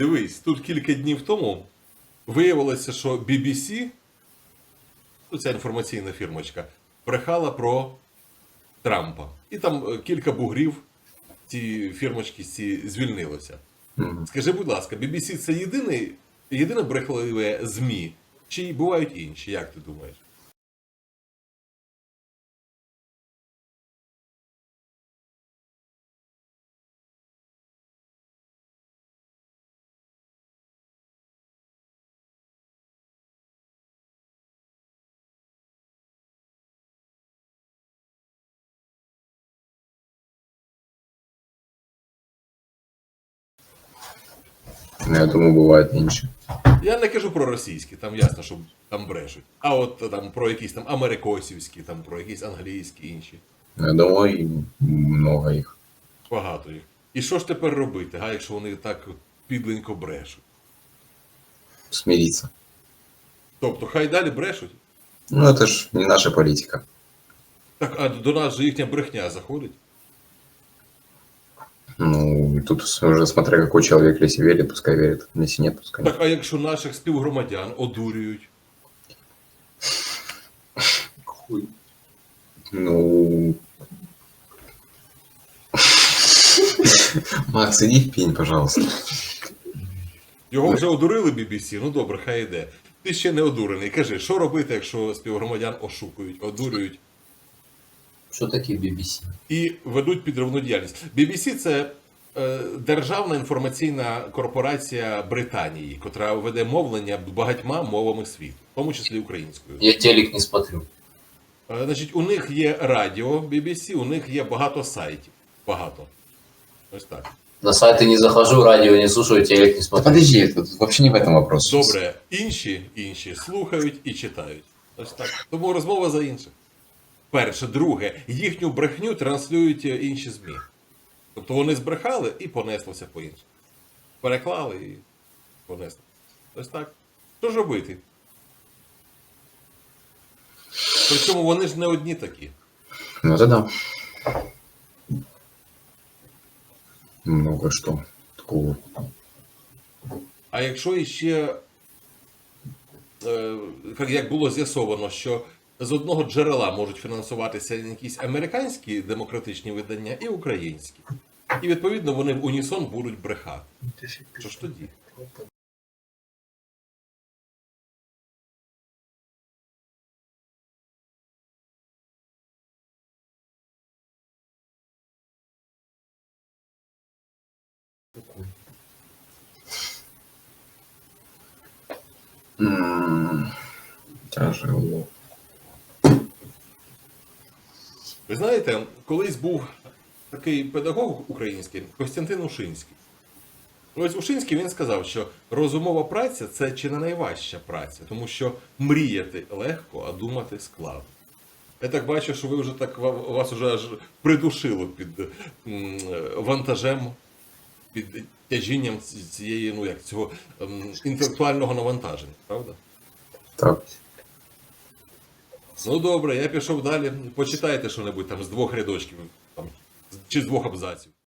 Дивись, тут кілька днів тому виявилося, що BBC, ну, ця інформаційна фірмочка, брехала про Трампа. І там е, кілька бугрів ці фірмочки ці звільнилося. Скажи, будь ласка, BBC це єдиний, єдине брехливе ЗМІ? Чи бувають інші, як ти думаєш? Ну, я думаю, бывает меньше. Я не кажу про російські, там ясно, що там брешуть. А от там про якісь там америкосівські, там про якісь англійські інші. Я думаю, много их. Багато їх. І що ж тепер робити, га, якщо вони так підленько брешуть? Смириться. Тобто, хай далі брешуть. Ну, это ж не наша политика. Так, а до нас же їхня брехня заходить. Ну, тут уже смотря какой человек, если верит, пускай верит. Если нет, пускай. Так, а якщо наших співгромадян одурюють, Хуй. Ну... Макс, иди в пень, пожалуйста. його вже одурили BBC, ну добре, хай йде. Ти ще не одурений. Кажи, що робити, якщо співгромадян ошукують, одурюють Що таке BBC? і ведуть підривну діяльність. BBC – це е, державна інформаційна корпорація Британії, котра веде мовлення багатьма мовами світу, в тому числі українською. Я телек не смотрю. Е, Значить, у них є радіо BBC, у них є багато сайтів. Багато. Ось так. На сайты не захожу, радио не слушаю, телек не Да смотрю. подожди, тут вообще не в этом вопрос. Добре, інші, інші слухають і читають. Ось так. Тому розмова за інших. Перше, друге, їхню брехню транслюють е, інші ЗМІ. Тобто вони збрехали і понеслося по іншому. Переклали і понесли. Ось так. Що ж робити? Причому вони ж не одні такі. Ну, это да. Много что такого. А якщо іще, е, як було з'ясовано, що з одного джерела можуть фінансуватися якісь американські демократичні видання і українські. І відповідно вони в унісон будуть брехати. Що ж тоді? Тяжело. Ви знаєте, колись був такий педагог український Костянтин Ушинський. Ось Ушинський він сказав, що розумова праця це чи не найважча праця, тому що мріяти легко, а думати складно. Я так бачу, що ви вже так вас вже аж придушило під вантажем, під тяжінням цієї, ну як цього інтелектуального навантаження, правда? Так. Ну добре, я пішов далі. Почитайте що-небудь там з двох рядочків там, чи з двох абзаців.